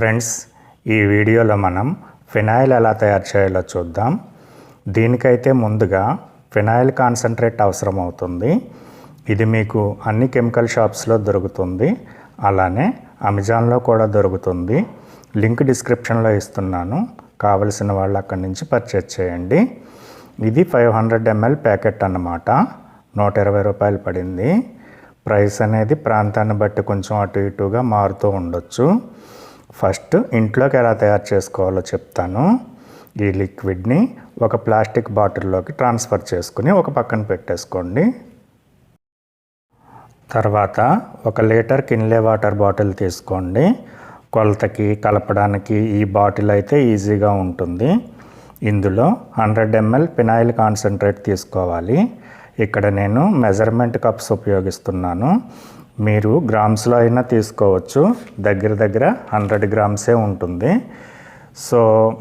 Friends ఈ వీడియోలో మనం ఫినాయిల్ ఎలా తయారు చేయాలో చూద్దాం. దీనికైతే ముందుగా ఫినాయిల్ కాన్సన్ట్రేట్ అవసరం అవుతుంది. ఇది మీకు అన్ని కెమికల్ షాప్స్లో దొరుకుతుంది. అలానే అమెజాన్లో కూడా దొరుకుతుంది. లింక్ డిస్క్రిప్షన్లో ఇస్తున్నాను. కావలసిన వాళ్ళు అక్కడి నుంచి పర్చేజ్ చేయండి. ఇది ఫైవ్ హండ్రెడ్ ఎంఎల్ ప్యాకెట్ అన్నమాట. నూట ఇరవై రూపాయలు పడింది. ప్రైస్ అనేది ప్రాంతాన్ని బట్టి కొంచెం అటు ఇటుగా మారుతూ ఉండొచ్చు. ఫస్ట్ ఇంట్లోకి ఎలా తయారు చేసుకోవాలో చెప్తాను. ఈ లిక్విడ్ని ఒక ప్లాస్టిక్ బాటిల్లోకి ట్రాన్స్ఫర్ చేసుకుని ఒక పక్కన పెట్టేసుకోండి. తర్వాత ఒక లీటర్ కిన్లే వాటర్ బాటిల్ తీసుకోండి. కొలతకి కలపడానికి ఈ బాటిల్ అయితే ఈజీగా ఉంటుంది. ఇందులో హండ్రెడ్ ఎంఎల్ ఫినాయిల్ కాన్సన్ట్రేట్ తీసుకోవాలి. ఇక్కడ నేను మెజర్మెంట్ కప్స్ ఉపయోగిస్తున్నాను. మీరు గ్రామ్స్లో అయినా తీసుకోవచ్చు. దగ్గర దగ్గర హండ్రెడ్ గ్రామ్సే ఉంటుంది. సో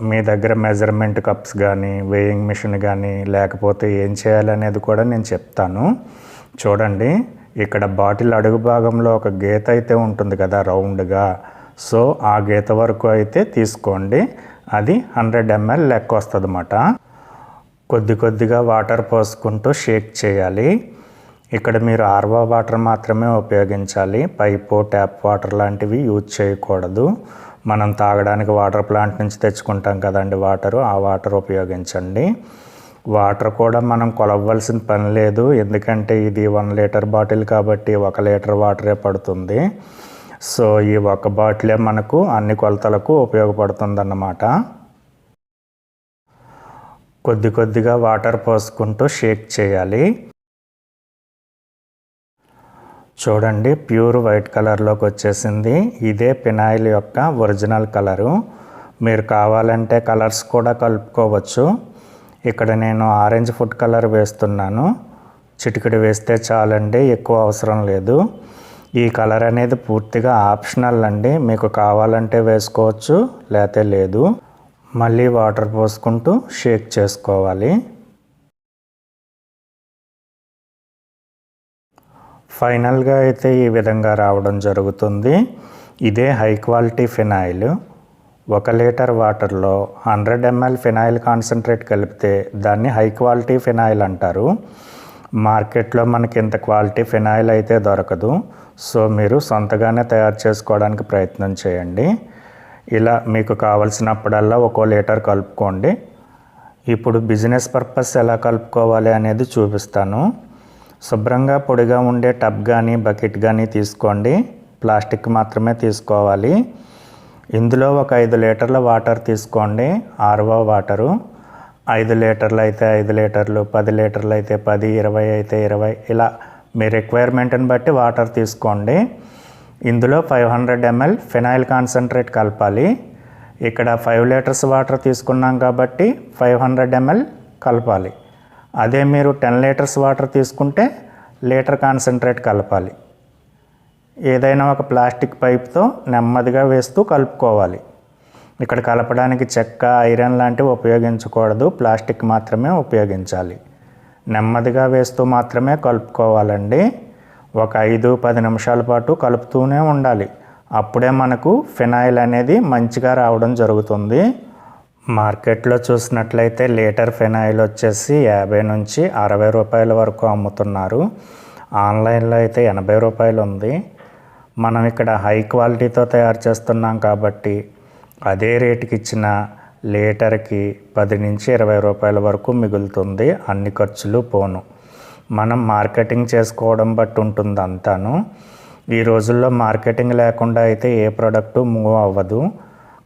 మీ దగ్గర మెజర్మెంట్ కప్స్ కానీ వేయింగ్ మిషన్ కానీ లేకపోతే ఏం చేయాలనేది కూడా నేను చెప్తాను. చూడండి ఇక్కడ బాటిల్ అడుగు భాగంలో ఒక గీత అయితే ఉంటుంది కదా రౌండ్గా. సో ఆ గీత వరకు అయితే తీసుకోండి. అది హండ్రెడ్ ఎంఎల్ లెక్క వస్తుంది అన్నమాట కొద్ది కొద్దిగా వాటర్ పోసుకుంటూ షేక్ చేయాలి. ఇక్కడ మీరు ఆర్వా వాటర్ మాత్రమే ఉపయోగించాలి. పైపు ట్యాప్ వాటర్ లాంటివి యూజ్ చేయకూడదు. మనం తాగడానికి వాటర్ ప్లాంట్ నుంచి తెచ్చుకుంటాం కదండి వాటరు ఆ వాటర్ ఉపయోగించండి. వాటర్ కూడా మనం కొలవలసిన పని లేదు. ఎందుకంటే ఇది వన్ లీటర్ బాటిల్ కాబట్టి ఒక లీటర్ వాటరే పడుతుంది. సో ఈ ఒక బాటిలే మనకు అన్ని కొలతలకు ఉపయోగపడుతుందన్నమాట. కొద్ది కొద్దిగా వాటర్ పోసుకుంటూ షేక్ చేయాలి. చూడండి ప్యూర్ వైట్ కలర్లోకి వచ్చేసింది. ఇదే పినాయిల్ యొక్క ఒరిజినల్ కలరు. మీరు కావాలంటే కలర్స్ కూడా కలుపుకోవచ్చు. ఇక్కడ నేను ఆరెంజ్ ఫుడ్ కలర్ వేస్తున్నాను. చిటికెడు వేస్తే చాలండి ఎక్కువ అవసరం లేదు. ఈ కలర్ అనేది పూర్తిగా ఆప్షనల్ అండి. మీకు కావాలంటే వేసుకోవచ్చు లేతే లేదు. మళ్ళీ వాటర్ పోసుకుంటూ షేక్ చేసుకోవాలి. ఫైనల్గా అయితే ఈ విధంగా రావడం జరుగుతుంది. ఇదే హై క్వాలిటీ ఫినాయిల్. ఒక లీటర్ వాటర్లో హండ్రెడ్ ఎంఎల్ ఫినాయిల్ కాన్సన్ట్రేట్ కలిపితే దాన్ని హై క్వాలిటీ ఫినాయిల్ అంటారు. మార్కెట్లో మనకి ఇంత క్వాలిటీ ఫినాయిల్ అయితే దొరకదు. సో మీరు సొంతగానే తయారు చేసుకోవడానికి ప్రయత్నం చేయండి. ఇలా మీకు కావలసినప్పుడల్లా ఒక్కో లీటర్ కలుపుకోండి. ఇప్పుడు బిజినెస్ పర్పస్ ఎలా కలుపుకోవాలి అనేది చూపిస్తాను. శుభ్రంగా పొడిగా ఉండే టబ్ కానీ బకెట్ కానీ తీసుకోండి. ప్లాస్టిక్ మాత్రమే తీసుకోవాలి. ఇందులో ఒక ఐదు లీటర్ల వాటర్ తీసుకోండి. RO water. ఐదు లీటర్లు అయితే ఐదు లీటర్లు పది లీటర్లు అయితే పది ఇరవై అయితే ఇరవై. ఇలా మీ రిక్వైర్మెంట్ని బట్టి వాటర్ తీసుకోండి. ఇందులో five hundred ML phenyl concentrate కలపాలి. ఇక్కడ ఫైవ్ లీటర్స్ వాటర్ తీసుకున్నాం కాబట్టి ఫైవ్ హండ్రెడ్ ఎంఎల్ కలపాలి. అదే మీరు టెన్ లీటర్స్ వాటర్ తీసుకుంటే లీటర్ కాన్సన్ట్రేట్ కలపాలి. ఏదైనా ఒక ప్లాస్టిక్ పైప్తో నెమ్మదిగా వేస్తూ కలుపుకోవాలి. ఇక్కడ కలపడానికి చెక్క ఐరన్ లాంటివి ఉపయోగించకూడదు. ప్లాస్టిక్ మాత్రమే ఉపయోగించాలి. నెమ్మదిగా వేస్తూ మాత్రమే కలుపుకోవాలండి. ఒక ఐదు పది నిమిషాల పాటు కలుపుతూనే ఉండాలి. అప్పుడే మనకు ఫినాయిల్ అనేది మంచిగా రావడం జరుగుతుంది. మార్కెట్లో చూసినట్లయితే లీటర్ ఫినాయిల్ వచ్చేసి యాభై నుంచి అరవై రూపాయల వరకు అమ్ముతున్నారు. ఆన్లైన్లో అయితే ఎనభై రూపాయలు ఉంది. మనం ఇక్కడ హై క్వాలిటీతో తయారు చేస్తున్నాం కాబట్టి అదే రేటుకి ఇచ్చిన లీటర్కి పది నుంచి ఇరవై రూపాయల వరకు మిగులుతుంది. అన్ని ఖర్చులు పోను. మనం మార్కెటింగ్ చేసుకోవడం బట్టి ఉంటుంది అంతాను ఈ రోజుల్లో మార్కెటింగ్ లేకుండా అయితే ఏ ప్రోడక్టు మూవ్ అవ్వదు.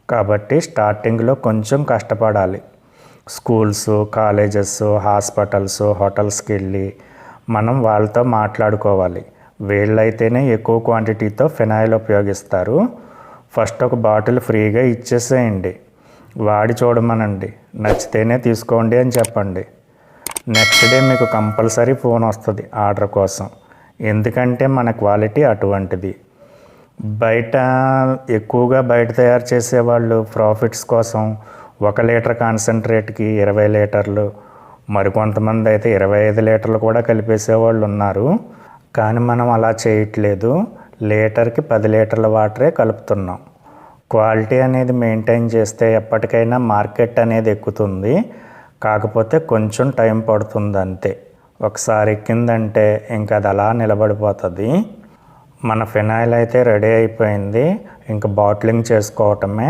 కాబట్టి స్టార్టింగ్లో కొంచెం కష్టపడాలి. స్కూల్స్ కాలేజెస్ హాస్పిటల్స్ హోటల్స్కి వెళ్ళి మనం వాళ్ళతో మాట్లాడుకోవాలి. వీళ్ళైతేనే ఎక్కువ క్వాంటిటీతో ఫినాయిల్ ఉపయోగిస్తారు. ఫస్ట్ ఒక బాటిల్ ఫ్రీగా ఇచ్చేసేయండి. వాడి చూడమనండి. నచ్చితేనే తీసుకోండి అని చెప్పండి. నెక్స్ట్ డే మీకు కంపల్సరీ ఫోన్ వస్తుంది ఆర్డర్ కోసం. ఎందుకంటే మన క్వాలిటీ అటువంటిది. బయట ఎక్కువగా బయట తయారు చేసేవాళ్ళు ప్రాఫిట్స్ కోసం ఒక లీటర్ కాన్సన్ట్రేట్కి ఇరవై లీటర్లు మరికొంతమంది అయితే ఇరవై ఐదు లీటర్లు కూడా కలిపేసేవాళ్ళు ఉన్నారు. కానీ మనం అలా చేయట్లేదు. లీటర్కి పది లీటర్ల వాటరే కలుపుతున్నాం. క్వాలిటీ అనేది మెయింటైన్ చేస్తే ఎప్పటికైనా మార్కెట్ అనేది ఎక్కుతుంది. కాకపోతే కొంచెం టైం పడుతుంది అంతే ఒకసారి ఎక్కిందంటే ఇంకా అది అలా నిలబడిపోతుంది. మన ఫినాయిల్ అయితే రెడీ అయిపోయింది. ఇంకా బాటిలింగ్ చేసుకోవటమే.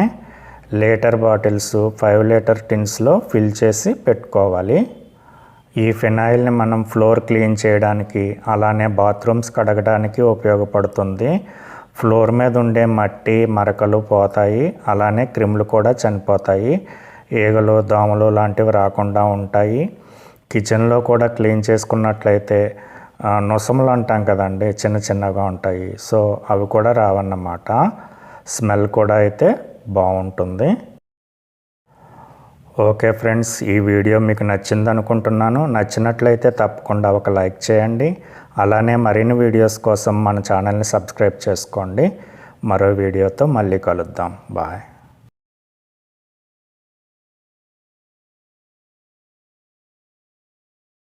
లీటర్ బాటిల్స్ ఫైవ్ లీటర్ టిన్స్లో ఫిల్ చేసి పెట్టుకోవాలి. ఈ ఫినాయిల్ని మనం ఫ్లోర్ క్లీన్ చేయడానికి అలానే బాత్రూమ్స్ కడగడానికి ఉపయోగపడుతుంది. ఫ్లోర్ మీద ఉండే మట్టి మరకలు పోతాయి. అలానే క్రిములు కూడా చనిపోతాయి. ఈగలు దోమలు లాంటివి రాకుండా ఉంటాయి. కిచెన్లో కూడా క్లీన్ చేసుకున్నట్లయితే నొసములు అంటాం కదండి చిన్న చిన్నగా ఉంటాయి. సో అవి కూడా రావన్నమాట. స్మెల్ కూడా అయితే బాగుంటుంది. ఓకే ఫ్రెండ్స్ ఈ వీడియో మీకు నచ్చింది అనుకుంటున్నాను నచ్చినట్లయితే తప్పకుండా ఒక లైక్ చేయండి. అలానే మరిన్ని వీడియోస్ కోసం మన ఛానల్ని సబ్స్క్రైబ్ చేసుకోండి. మరో వీడియోతో మళ్ళీ కలుద్దాం. బాయ్.